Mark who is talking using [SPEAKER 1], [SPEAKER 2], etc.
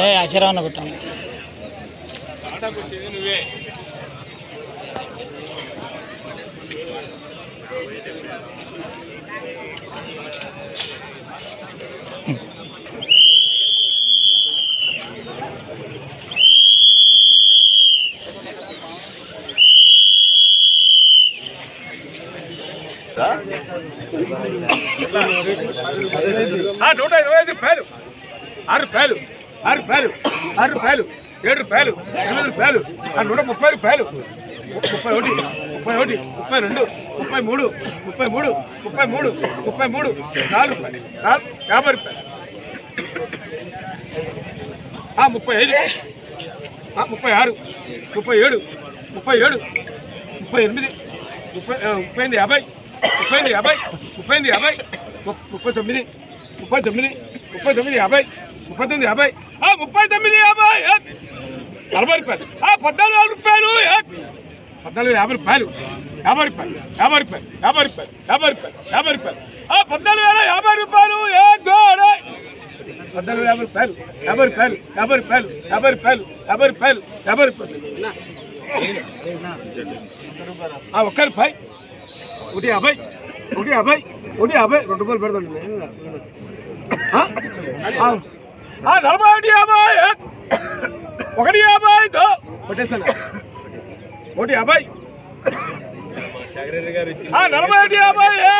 [SPEAKER 1] ఏ కొట్టాను
[SPEAKER 2] ఆ, నూట ఇరవై ఐదు రూపాయలు ఆరు రూపాయలు ఆరు రూపాయలు ఆరు రూపాయలు ఏడు రూపాయలు ఎనిమిది రూపాయలు ఆ నూట ముప్పై రూపాయలు. ముప్పై ఒకటి ముప్పై ఒకటి ముప్పై రెండు ముప్పై మూడు ముప్పై మూడు ముప్పై మూడు ముప్పై మూడు నాలుగు రూపాయలు నాలుగు యాభై రూపాయలు. ముప్పై ఐదు ఆ, ముప్పై ఆరు ముప్పై ఏడు ముప్పై ఏడు ముప్పై ఎనిమిది ముప్పై ముప్పై ఎనిమిది యాభై ముప్పై ఎనిమిది యాభై ముప్పై ఎనిమిది యాభై ము- ముప్పై తొమ్మిది ముప్పై తొమ్మిది ముప్పై తొమ్మిది యాభై ముప్పై తొమ్మిది యాభై ఆ, ముప్పై తొమ్మిది యాభై నలభై రూపాయలు ఆ, పద్నాలుగు రూపాయలు పద్నాలుగు యాభై రూపాయలు యాభై రూపాయలు యాభై రూపాయలు యాభై రూపాయలు యాభై రూపాయలు యాభై రూపాయలు ఆ, పద్నాలుగు వేల యాభై రూపాయలు ఏ పద్నాలుగు యాభై రూపాయలు యాభై రూపాయలు యాభై రూపాయలు యాభై రూపాయలు యాభై రూపాయలు యాభై రూపాయలు ఒక్క రూపాయి ఒకటి యాభై ఒకటి యాభై ఒకటి యాభై రెండు రూపాయలు పెడతాను నలభై ఒకటి యాభై ఒకటి యాభై దో. ఒకటి యాభై. నలభై ఒకటి యాభై ఏ?